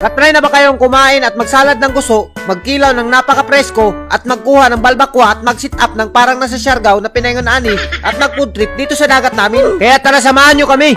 Katry na ba kayong kumain at magsalad ng guso, magkilaw ng napaka-presko, at magkuha ng balbakwa at mag-sit up ng parang nasa Siargao na pinaingon ani at mag-food trip dito sa dagat namin? Kaya tara samahan nyo kami!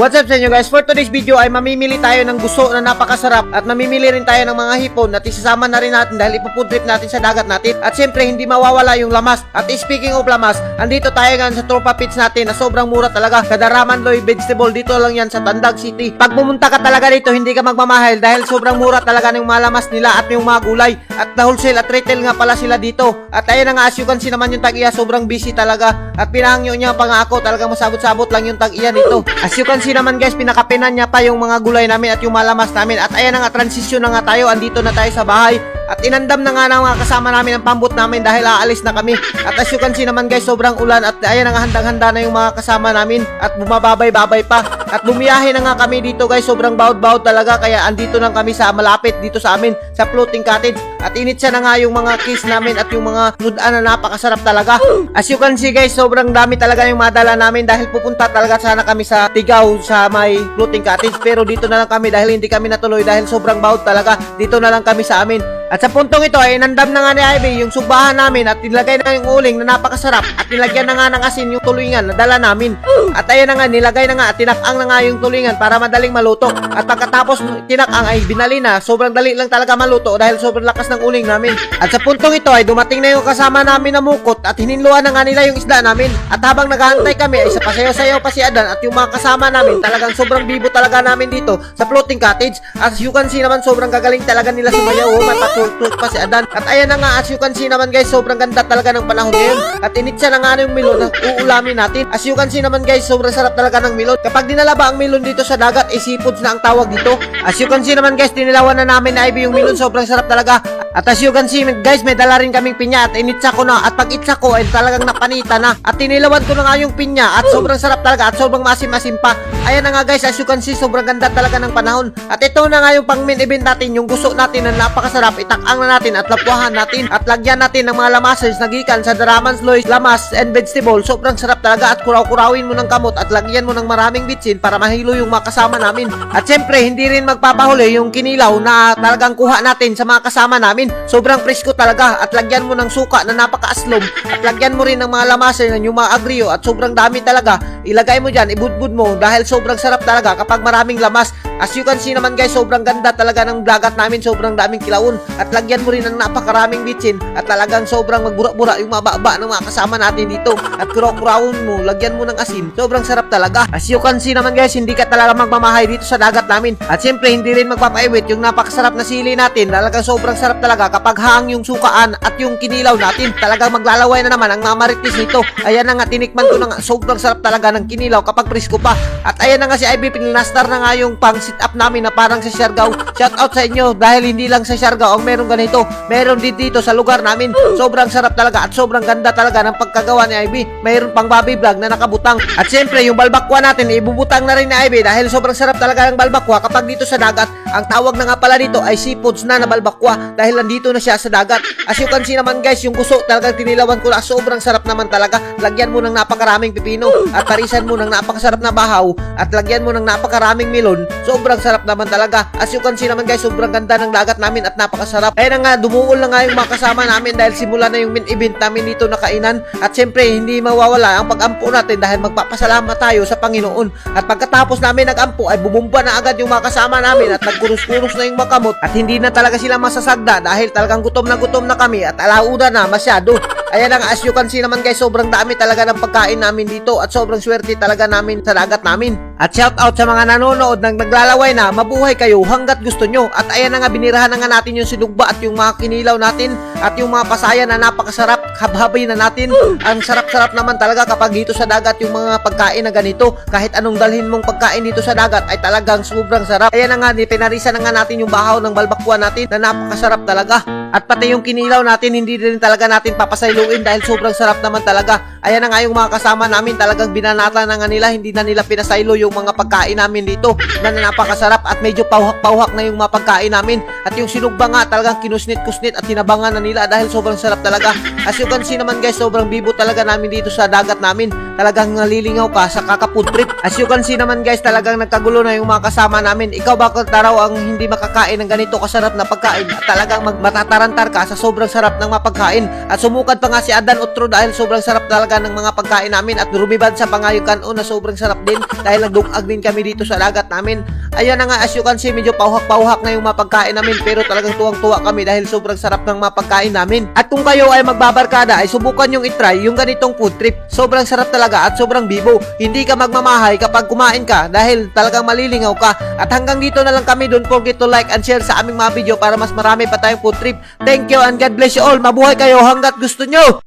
What's up sa inyo guys? For today's video ay mamimili tayo ng gusto na napakasarap at mamimili rin tayo ng mga hipon at isasama na rin natin dahil ipufood trip natin sa dagat natin. At syempre hindi mawawala yung lamas. At speaking of lamas, andito tayo ngayon sa Tropa Pits natin na sobrang mura talaga. Kadaraman Loy Vegetable dito lang yan sa Tandag City. Pag pumunta ka talaga dito hindi ka magmamahal dahil sobrang mura talaga ng mga lamas nila at yung mga gulay. At na wholesale at retail nga pala sila dito. At ayun na nga as you can see naman yung tag-iya sobrang busy talaga. At pinangyo niya pangako talagang masabot-sabot lang yung tag-iya nito. As you can see naman guys, pinakapinan niya pa yung mga gulay namin at yung malamas namin. At ayan na nga, transition na nga tayo. Andito na tayo sa bahay. At inandam na nga ng mga kasama namin ang pambot namin dahil aalis na kami. At as you can see naman guys, sobrang ulan at ayan na nga handang-handa na yung mga kasama namin at bumababay-babay pa. At bumiyahe na nga kami dito guys, sobrang bawd-bawd talaga kaya andito lang kami sa malapit dito sa amin sa floating cottage. At init siya na nga yung mga kiss namin at yung mga nudan na napakasarap talaga. As you can see guys, sobrang dami talaga yung madala namin dahil pupunta talaga sana kami sa Tigaw sa may floating cottage. Pero dito na lang kami dahil hindi kami natuloy dahil sobrang bawd talaga. Dito na lang kami sa amin. At sa puntong ito ay nandam na nga ni Ivy yung subahan namin at nilagay na yung uling na napakasarap at nilagyan na nga ng asin yung tulingan na dala namin. At ayan na nga, nilagay na nga at tinakang na nga yung tulingan para madaling maluto. At pagkatapos tinakang ay binali na, sobrang dali lang talaga maluto dahil sobrang lakas ng uling namin. At sa puntong ito ay dumating na yung kasama namin na mukot at hininluan na nga nila yung isda namin. At habang naghahantay kami ay sa pasayaw-sayaw pa si Adan at yung mga kasama namin talagang sobrang bibo talaga namin dito sa floating cottage. As you can see naman sobrang gagaling talaga nila sumayaw. Oh, patultut pa si Adan. At ayan na nga as you can see naman guys sobrang ganda talaga ng panahon ngayon. At init siya na nga yung milon na uulamin natin. As you can see naman guys sobrang sarap talaga ng milon. Kapag dinala ba ang milon dito sa dagat ay seafoods na ang tawag dito. As you can see naman guys dinilawan na namin na Ivy yung milon sobrang sarap talaga. At as you can see guys may dala rin kaming pinya at initsa ko na at pag itsa ko ay talagang napanita na at tinilawan ko na nga yung pinya at sobrang sarap talaga at sobrang masim-masim pa. Ayan na nga guys as you can see sobrang ganda talaga ng panahon. At ito na nga yung pang main event natin yung gusto natin na napakasarap itakang na natin at lapuhan natin at lagyan natin ng mga lamasers na gikan sa Daraman's Lois, lamas and vegetable. Sobrang sarap talaga at kuraw-kurawin mo ng kamot at lagyan mo ng maraming bitsin para mahilo yung mga kasama namin. At syempre hindi rin magpapahuli yung kinilaw na talagang kuha natin sa mga kasama namin. Sobrang presko talaga. At lagyan mo ng suka na napakaaslom at lagyan mo rin ng mga lamaser na yung mga agrio at sobrang dami talaga. Ilagay mo dyan, ibudbud mo. Dahil sobrang sarap talaga kapag maraming lamas. As you can see naman guys, sobrang ganda talaga ng dagat namin, sobrang daming kilawon at lagyan mo rin ng napakaraming bitsin at talagang sobrang magbura-bura yung mababa ng mga kasama natin dito at kuraw-kurawon mo, lagyan mo ng asin. Sobrang sarap talaga. As you can see naman guys, hindi ka talaga magmamahay dito sa dagat namin. At siyempre, hindi rin magpapaiwit yung napakasarap na sili natin. Talagang sobrang sarap talaga kapag hang yung sukaan at yung kinilaw natin. Talagang maglalaway na naman ang mamaritis nito. Ayan na nga, tinikman ko na nga. Sobrang sarap talaga ng kinilaw kapag presko pa. At ayan na nga si Ivy, pinlastar na nga yung pang sit up namin na parang sa Siargao. Shout out sa inyo dahil hindi lang sa Siargao ang meron ganito. Meron din dito sa lugar namin. Sobrang sarap talaga at sobrang ganda talaga ng pagkagawa ni Ivy. Mayroon pang Bobby Vlog na nakabutang. At siyempre, yung balbakwa natin, ibubutang na rin ni Ivy dahil sobrang sarap talaga ng balbakwa kapag dito sa dagat. Ang tawag na nga pala dito ay seafoods na na balbakwa dahil nandito na siya sa dagat. As you can see naman guys, yung guso talagang tinilawan ko na sobrang sarap naman talaga. Lagyan mo ng napakaraming pipino at parisan mo ng napakasarap na bahaw at lagyan mo ng napakaraming milon. Sobrang sarap naman talaga. As you can see naman guys, sobrang ganda ng dagat namin at napakasarap. Kaya na nga, dumuol na nga yung mga kasama namin dahil simula na yung main event namin dito na kainan. At syempre, hindi mawawala ang pag-ampo natin dahil magpapasalamat tayo sa Panginoon. At pagkatapos namin nag-ampo ay bumumba na agad yung mga kasama namin at nagkurus-kurus na yung makamot at hindi na talaga sila masasagda dahil talagang gutom na gutom na kami at alauna na masyado. Ayan na nga, as you can see naman guys, sobrang dami talaga ng pagkain namin dito at sobrang swerte talaga namin sa dagat namin. At shout out sa mga nanonood ng naglalaway na mabuhay kayo hanggat gusto nyo. At ayan na nga, binirahan na nga natin yung sinugba at yung mga kinilaw natin at yung mga pasaya na napakasarap, habhabay na natin. Ang sarap-sarap naman talaga kapag dito sa dagat yung mga pagkain na ganito. Kahit anong dalhin mong pagkain dito sa dagat ay talagang sobrang sarap. Ayan na nga, pinarisan na nga natin yung bahaw ng balbakwa natin na napakasarap talaga. At pati yung kinilaw natin, hindi rin talaga natin papasailuin dahil sobrang sarap naman talaga. Ayan na nga yung mga kasama namin, talagang binanata na nga nila, hindi na nila pinasaylo yung mga pagkain namin dito na napakasarap at medyo pauhak-pauhak na yung mga pagkain namin. At yung sinugba nga, talagang kinusnit-kusnit at tinabangan na nila dahil sobrang sarap talaga. As you can see naman guys, sobrang bibo talaga namin dito sa dagat namin. Talagang nalilingaw ka sa kaka-food trip. As you can see naman guys, talagang nagkagulo na yung mga kasama namin. Ikaw ba kung taraw ang hindi makakain ng ganito kasarap na pagkain at talagang mag matatarantar ka sa sobrang sarap ng mga pagkain. At sumukad pa nga si Adan Otro dahil sobrang sarap talaga ng mga pagkain namin at rumibad sa pangayukan o na sobrang sarap din dahil nagdungag din kami dito sa dagat namin. Ayan na nga, as you can see, medyo pauhak-pauhak na yung mga pagkain namin pero talagang tuwang-tuwa kami dahil sobrang sarap ng mga pagkain namin. At kung kayo ay magbabarkada ay subukan yung itry yung ganitong food trip. Sobrang sarap talaga at sobrang bibo. Hindi ka magmamahay kapag kumain ka dahil talagang malilingaw ka. At hanggang dito na lang kami. Don't forget to like and share sa aming mga video para mas marami pa tayong food trip. Thank you and God bless you all. Mabuhay kayo hanggat gusto nyo.